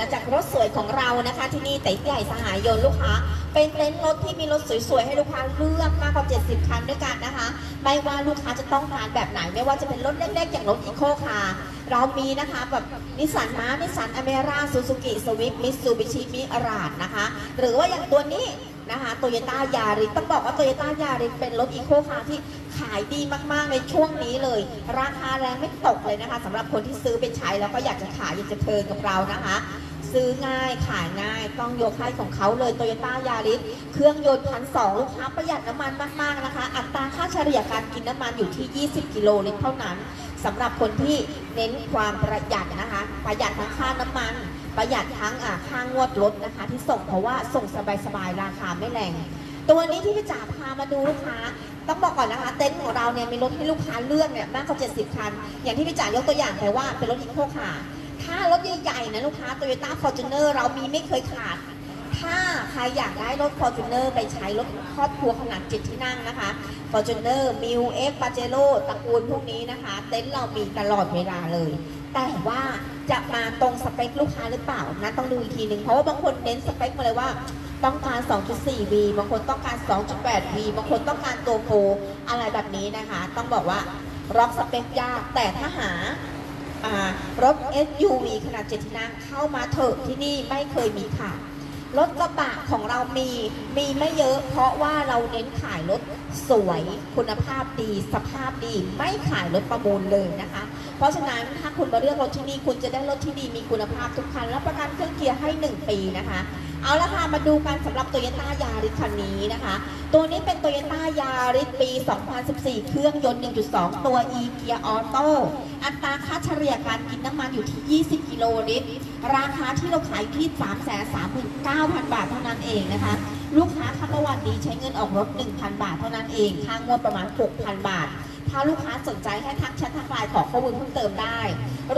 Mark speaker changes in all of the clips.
Speaker 1: นะจากรถสวยของเรานะคะ ที่นี่เต็นท์ใหญ่สหายยนต์ลูกค้า เป็นเต็นท์รถที่มีรถสวยๆให้ลูกค้าเลือกมากกว่า 70 คันด้วยกันนะคะ ไม่ว่าลูกค้าจะต้องการแบบไหน ไม่ว่าจะเป็นรถเล็กๆ อย่างรถอีโคคาร์เรามีนะคะแบบนิสสันมานิสสันอเมร่าซูซูกิสวิฟมิตซูบิชิมิราดนะคะ หรือว่าอย่างตัวนี้นะคะโตโยต้ายาริสต้องบอกว่าโตโยต้ายาริสเป็นรถอีโคคาร์ที่ขายดีมากๆในช่วงนี้เลย ราคาแรงไม่ตกเลยนะคะสำหรับคนที่ซื้อไปใช้แล้วก็อยากจะขายอยากจะเทิร์นกับเรานะคะ ซื้อง่ายขายง่ายต้องโยกให้ของเขาเลยโตโยต้ายาริสเครื่องยนต์พันสองลูกค้าประหยัดน้ำมันมากๆนะคะ อัตราค่าเฉลี่ยการกินน้ำมันอยู่ที่ 20 กิโลลิตรเท่านั้นสำหรับคนที่เน้นความประหยัดนะคะ ประหยัดทั้งค่าน้ำมัน ประหยัดทั้งค่างวดรถนะคะ ที่ส่งเพราะว่าส่งสบายๆราคาไม่แรงตัวนี้ที่พี่จ๋าพามาดูลูกค้า ต้องบอกก่อนนะคะ เต็นท์ของเราเนี่ยมีรถให้ลูกค้าเลือกเนี่ยมากกว่า70 คัน อย่างที่พี่จ๋ายกตัวอย่างไปว่าเป็นรถอีโคคาร์ ถ้ารถใหญ่ๆนะลูกค้า Toyota Fortuner เรามีไม่เคยขาด ถ้าใครอยากได้รถ Fortuner ไปใช้รถครอบครัวขนาด7ที่นั่งนะคะ Fortuner m i l X Pajero ตระกูลพวกนี้นะคะ เต็นท์เรามีตลอดเวลาเลย แต่ว่าจะมาตรงสเปคลูกค้าหรือเปล่านะต้องดูอีกทีหนึ่งเพราะว่าบางคนเน้นสเปคมาเลยว่าต้องการ 2.4V บางคนต้องการ 2.8V บางคนต้องการตัวโฟอะไรแบบนี้นะคะ ต้องบอกว่าร็อกสเปคยาก แต่ถ้าหา รถ SUV ขนาด7ที่นั่งเข้ามาเถอะที่นี่ไม่เคยมีค่ะ รถกระบะของเรามี มีไม่เยอะ เพราะว่าเราเน้นขายรถสวยคุณภาพดี สภาพดี ไม่ขายรถประมูลเลยนะคะ เพราะฉะนั้นถ้าคุณมาเลือกรถที่นี่คุณจะได้รถที่ดีมีคุณภาพทุกคันและประกันเครื่องเกียร์ให้ 1 ปีนะคะ เอาละค่ะ มาดูกันสำหรับ Toyota Yaris คันนี้นะคะ ตัวนี้เป็น Toyota Yaris ปี 2014 เครื่องยนต์ 1.2 ตัว e เกียร์ออโต้อัตราค่าเฉลี่ยการกินน้ำมันอยู่ที่ 20 กิโลลิตร ราคาที่เราขายที่ 339,000 บาทเท่านั้นเองนะคะ ลูกค้าทักประวัติดีใช้เงินออกรถ 1,000 บาทเท่านั้นเองค่างวดประมาณ 6,000 บาท ถ้าลูกค้าสนใจให้ทักแชททักไลน์ขอข้อมูลเพิ่มเติมได้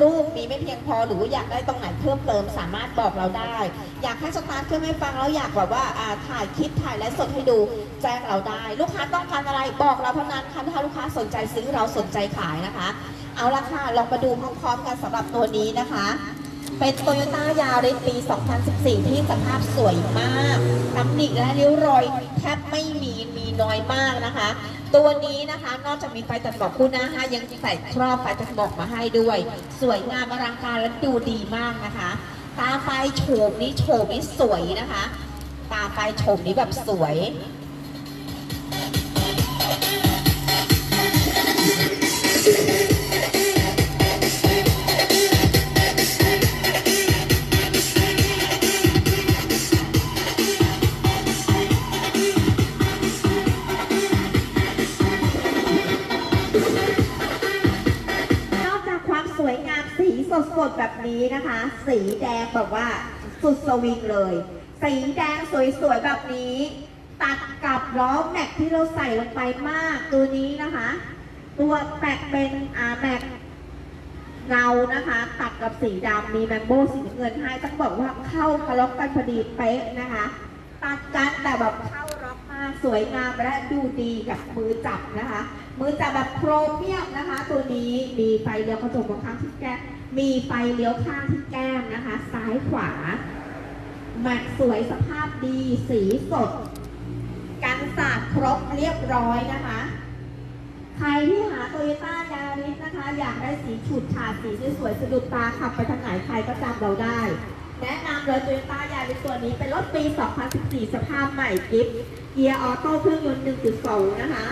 Speaker 1: รูปมีไม่เพียงพอหรือว่าอยากได้ตรงไหนเพิ่มเติมสามารถบอกเราได้ อยากให้สตาร์ทเครื่องให้ฟังแล้วอยากแบบว่าถ่ายคลิปถ่ายและสดให้ดูแจ้งเราได้ ลูกค้าต้องการอะไรบอกเราเท่านั้นค่ะถ้าลูกค้าสนใจซื้อเราสนใจขายนะคะ เอาละค่ะลองมาดูพร้อมๆกันสำหรับตัวนี้นะคะ เป็นโตโยต้ายาริสปี 2014 ที่สภาพสวยมากตำหนิและริ้วรอยแทบไม่มีมีน้อยมากนะคะ ตัวนี้นะคะ นอกจากมีไฟตัดหมอกคู่หน้าให้ยังใส่ครอบไฟตัดหมอกมาให้ด้วย สวยงามอลังการและดูดีมากนะคะ ตาไฟโฉมนี้โฉมนี้สวยนะคะ ตาไฟโฉมนี้แบบสวย สีสดๆแบบนี้นะคะ สีแดงแบบว่าสุดสวิงเลย สีแดงสวยๆแบบนี้ ตัดกับล้อแม็กที่เราใส่ลงไปมากตัวนี้นะคะ ตัวแม็กเป็นอาแม็กเงานะคะ ตัดกับสีดำมีแมมโบสีเงินให้ต้องบอกว่าเข้าคาล็อกกันพอดีเป๊ะนะคะ ตัดกันแต่แบบเข้าากสวยงามและดูดีกับมือจับนะคะ มือจับแบบโครเมียมนะคะ ตัวนี้มีไฟเลี้ยวกระจกมองข้างที่แก้มมีไฟเลี้ยวข้างที่แก้มนะคะ ซ้ายขวาแม็กสวยสภาพดีสีสด กันสาดครบเรียบร้อยนะคะ ใครที่หาโตโยต้ายาริสนะคะ อยากได้สีฉูดฉาดสีสวยๆสะดุดตาขับไปทางไหนใครก็จำเราได้ แนะนำรถยโตโยต้ายาริสตัวนี้เป็นรถปี 2014 สภาพใหม่กิฟต์เกียร์ออโต้เครื่องยนต์ 1.2 นะคะ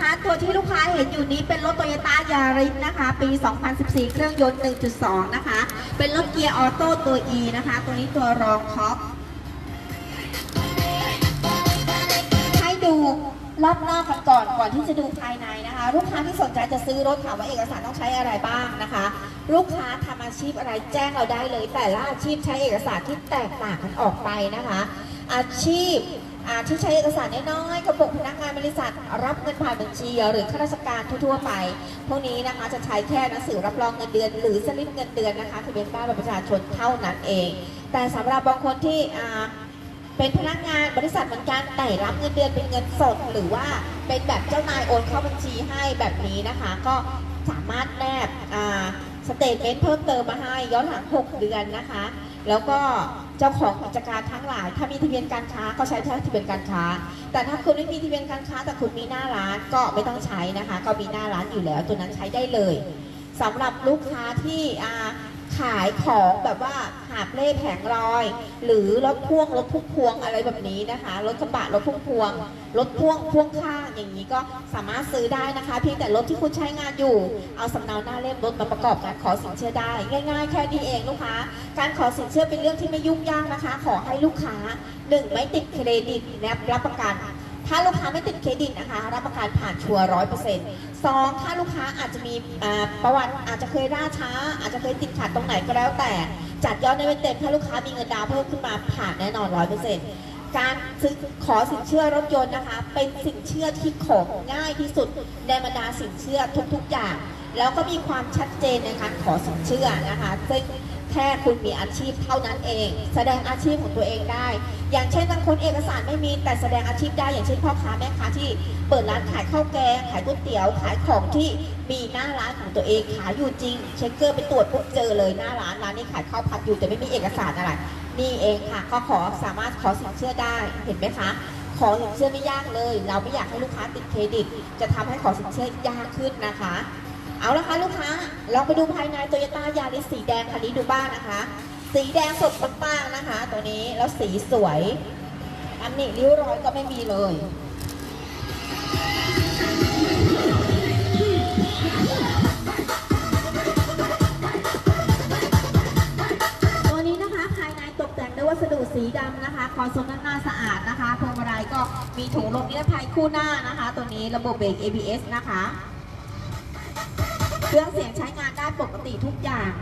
Speaker 1: นะคะ ตัวที่ลูกค้าเห็นอยู่นี้เป็นรถโตโยต้ายาริสนะคะ ปี 2014 เครื่องยนต์ 1.2 นะคะ เป็นรถเกียร์ออโต้ตัว E นะคะ ตัวนี้ตัวรองท็อปให้ดูรอบนอกกันก่อนก่อนที่จะดูภายในนะคะ ลูกค้าที่สนใจจะซื้อรถถามว่าเอกสารต้องใช้อะไรบ้างนะคะ ลูกค้าทำอาชีพอะไรแจ้งเราได้เลย แต่ละอาชีพใช้เอกสารที่แตกต่างกันออกไปนะคะ อาชีพ ที่ใช้เอกสารน้อยๆกับพวกพนักงานบริษัท รับเงินผ่านบัญชี หรือข้าราชการทั่วๆไป พวกนี้นะคะจะใช้แค่หนังสือรับรองเงินเดือน หรือสลิปเงินเดือนนะคะทะเบียนบ้านประชาชนเท่านั้นเอง แต่สำหรับบางคนที่เป็นพนักงานบริษัทเหมือนกันแต่รับเงินเดือนเป็นเงินสด หรือว่าเป็นแบบเจ้านายโอนเข้าบัญชีให้แบบนี้นะคะ ก็สามารถแนบสเตทเมนต์เพิ่มเติมมาให้ย้อนหลัง 6 เดือนนะคะ แล้วก็ เจ้าของกิจการทั้งหลาย ถ้ามีทะเบียนการค้าก็ใช้แค่ทะเบียนการค้า แต่ถ้าคุณไม่มีทะเบียนการค้า แต่คุณมีหน้าร้านก็ไม่ต้องใช้นะคะ ก็มีหน้าร้านอยู่แล้ว ตัวนั้นใช้ได้เลยสำหรับลูกค้าที่อ่า ขายของแบบว่าหาบเล่แผงลอย หรือรถพ่วงรถพุ่มพวงอะไรแบบนี้นะคะรถกระบะรถพุ่มพวงรถพ่วงพ่วงข้างอย่างนี้ก็สามารถซื้อได้นะคะเพียงแต่รถที่คุณใช้งานอยู่ เอาสำเนาหน้าเล่มรถมาประกอบการขอสินเชื่อได้ ง่าย ๆ แค่นี้เองลูกค้า การขอสินเชื่อเป็นเรื่องที่ไม่ยุ่งยากนะคะ ขอให้ลูกค้าหนึ่งไม่ติดเครดิตและรับประกัน ถ้าลูกค้าไม่ติดเครดิตนะคะ รับประกันผ่านชัวร้อยเปอร์เซ็นต์สองถ้าลูกค้าอาจจะมีประวัติอาจจะเคยล่าช้า อาจจะเคยติดขัดตรงไหนก็แล้วแต่ จัดยอดในเว็บเต็มถ้าลูกค้ามีเงินดาวเพิ่มขึ้นมาผ่านแน่นอนร้อยเปอร์เซ็นต์การซื้อขอสินเชื่อรถยนต์นะคะ เป็นสินเชื่อที่ของง่ายที่สุดในบรรดาสินเชื่อทุกๆอย่าง แล้วก็มีความชัดเจนในการขอสินเชื่อนะคะซึ่ง แค่คุณมีอาชีพเท่านั้นเอง แสดงอาชีพของตัวเองได้ อย่างเช่นบางคนเอกสารไม่มีแต่แสดงอาชีพได้อย่างเช่นพ่อค้าแม่ค้าที่เปิดร้านขายข้าวแกงขายก๋วยเตี๋ยวขายของที่มีหน้าร้านของตัวเองขายอยู่จริง เช็คเกอร์ไปตรวจปุ๊บเจอเลยหน้าร้านร้านนี้ขายข้าวผัดอยู่แต่ไม่มีเอกสารอะไรนี่เองค่ะก็ขอสามารถขอสินเชื่อได้เห็นไหมคะขอสินเชื่อไม่ยากเลย เราไม่อยากให้ลูกค้าติดเครดิต จะทำให้ขอสินเชื่อยากขึ้นนะคะ เอาละคะลูกค้าลองไปดูภายในโตโยต้ายาริสสีแดงคันนี้ดูบ้างนะคะ สีแดงสดปังๆนะคะ ตัวนี้แล้วสีสวยอันนี้ริ้วรอยก็ไม่มีเลยตัวนี้นะคะภายในตกแต่งด้วยวัสดุสีดำนะคะคอนโซลด้านหน้าสะอาดนะคะพวงมาลัยก็มีถุงลมนิรภัยคู่หน้านะคะ ตัวนี้ระบบเบรก ABS นะคะ เครื่องเสียงใช้งานได้ปกติทุกอย่าง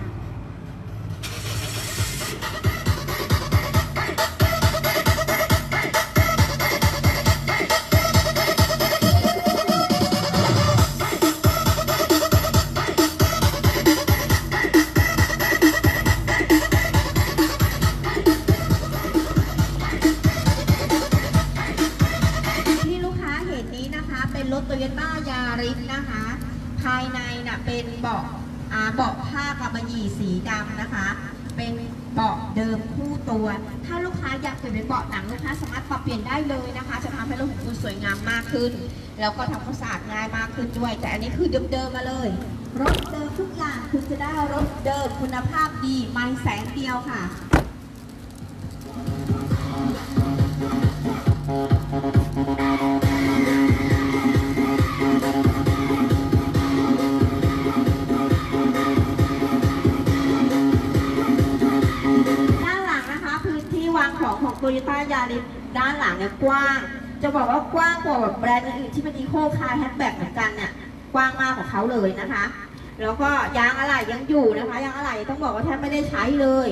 Speaker 1: ที่ลูกค้าเห็นนี้นะคะ เป็นรถโตโยต้ายาริสนะคะ ภายในน่ะเป็นเบาะเบาะผ้ากำมะหยี่สีดำนะคะ เป็นเบาะเดิมคู่ตัว ถ้าลูกค้าอยากเปลี่ยนเป็นเบาะหนังลูกค้าสามารถปรับเปลี่ยนได้เลยนะคะ จะทำให้รถของคุณสวยงามมากขึ้น แล้วก็ทำความสะอาดง่ายมากขึ้นด้วย แต่อันนี้คือเดิมๆมาเลย รถเดิมทุกอย่างคุณจะได้รถเดิมคุณภาพดีไม่แสนเดียวค่ะายาริสด้านหลังเนี่ยกว้าง จะบอกว่ากว้างกว่าแบบแบรนด์อื่นๆที่เป็นอีโคคาร์แฮชแบ็กเหมือนกันเนี่ยกว้างมากของเขาเลยนะคะ แล้วก็ยางอะไหล่ยังอยู่นะคะ ยางอะไหล่ต้องบอกว่าแทบไม่ได้ใช้เลย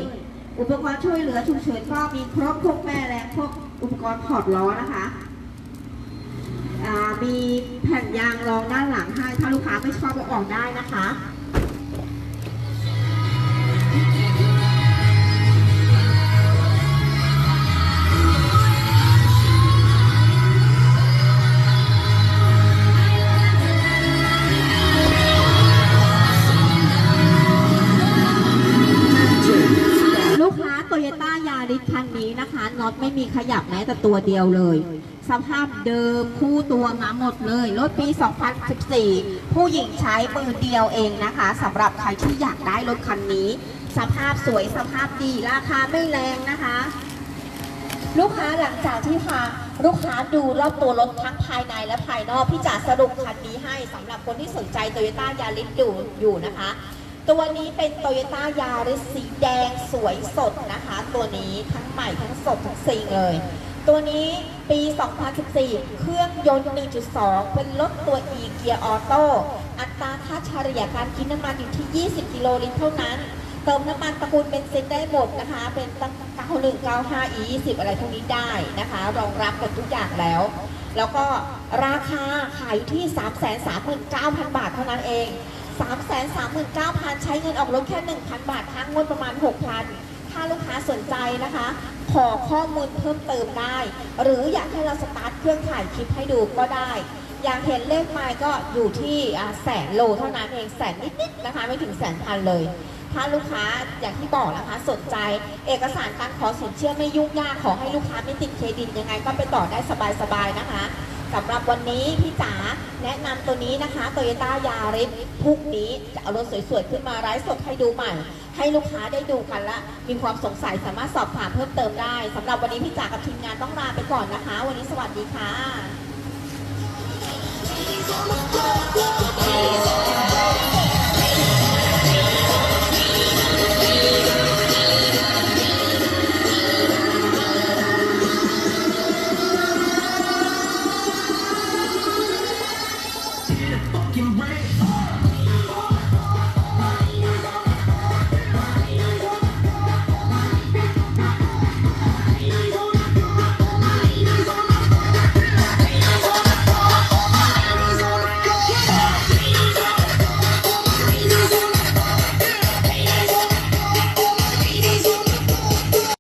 Speaker 1: อุปกรณ์ช่วยเหลือฉุกเฉินก็มีครบพวกแม่แรงพวกอุปกรณ์ถอดล้อนะคะมีแผ่นยางรองด้านหลังให้ถ้าลูกค้าไม่ชอบก็ออกได้นะคะ ริสคันนี้นะคะน็อตไม่มีขยับแม้แต่ตัวเดียวเลย สภาพเดิมคู่ตัวมาหมดเลยรถปี 2014 ผู้หญิงใช้มือเดียวเองนะคะสำหรับใครที่อยากได้รถคันนี้ สภาพสวยสภาพดีราคาไม่แรงนะคะลูกค้าหลังจากที่พาลูกค้าดูรอบตัวรถทั้งภายในและภายนอกพี่จ๋าสรุปคันนี้ให้สำหรับคนที่สนใจโตโยต้ายาริสดูอยู่นะคะ ตัวนี้เป็นโตโยต้ายาริสสีแดงสวยสดนะคะ ตัวนี้ทั้งใหม่ทั้งสดทั้งสิ่งเลย ตัวนี้ปี 2014 เครื่องยนต์ 1.2 เป็นรถตัว e เกียร์ออโต้อัตราค่าเฉลี่ยการกินน้ำมันอยู่ที่ 20 กิโลลิตรเท่านั้น เติมน้ำมันตระกูลเบนซินได้หมดนะคะ เป็นตั้ง91 95 e 20 อะไรพวกนี้ได้นะคะ รองรับหมดทุกอย่างแล้ว แล้วก็ราคาขายที่ 339,000 บาทเท่านั้นเอง 339,000 ใช้เงินออกรถแค่ 1,000 บาทค้างงวดประมาณ 6,000 ถ้าลูกค้าสนใจนะคะ ขอข้อมูลเพิ่มเติมได้ หรืออยากให้เราสตาร์ทเครื่องถ่ายคลิปให้ดูก็ได้ อยากเห็นเลขไมล์ก็อยู่ที่แสนโลเท่านั้นเองแสนนิดๆนะคะ ไม่ถึงแสนพันเลย ถ้าลูกค้าอย่างที่บอกนะคะสนใจ เอกสารการขอสินเชื่อไม่ยุ่งยากขอให้ลูกค้าไม่ติดเครดิตยังไง ก็ไปต่อได้สบายๆนะคะสำหรับวันนี้พี่จ๋าแนะนำตัวนี้นะคะ Toyota Yaris พรุ่งนี้จะเอารถสวยๆ ขึ้นมาไลฟ์สดให้ดูใหม่ ให้ลูกค้าได้ดูกันและ มีความสงสัยสามารถสอบถามเพิ่มเติมได้สำหรับวันนี้พี่จ๋ากับทีมงานต้องลาไปก่อนนะคะ วันนี้สวัสดีค่ะ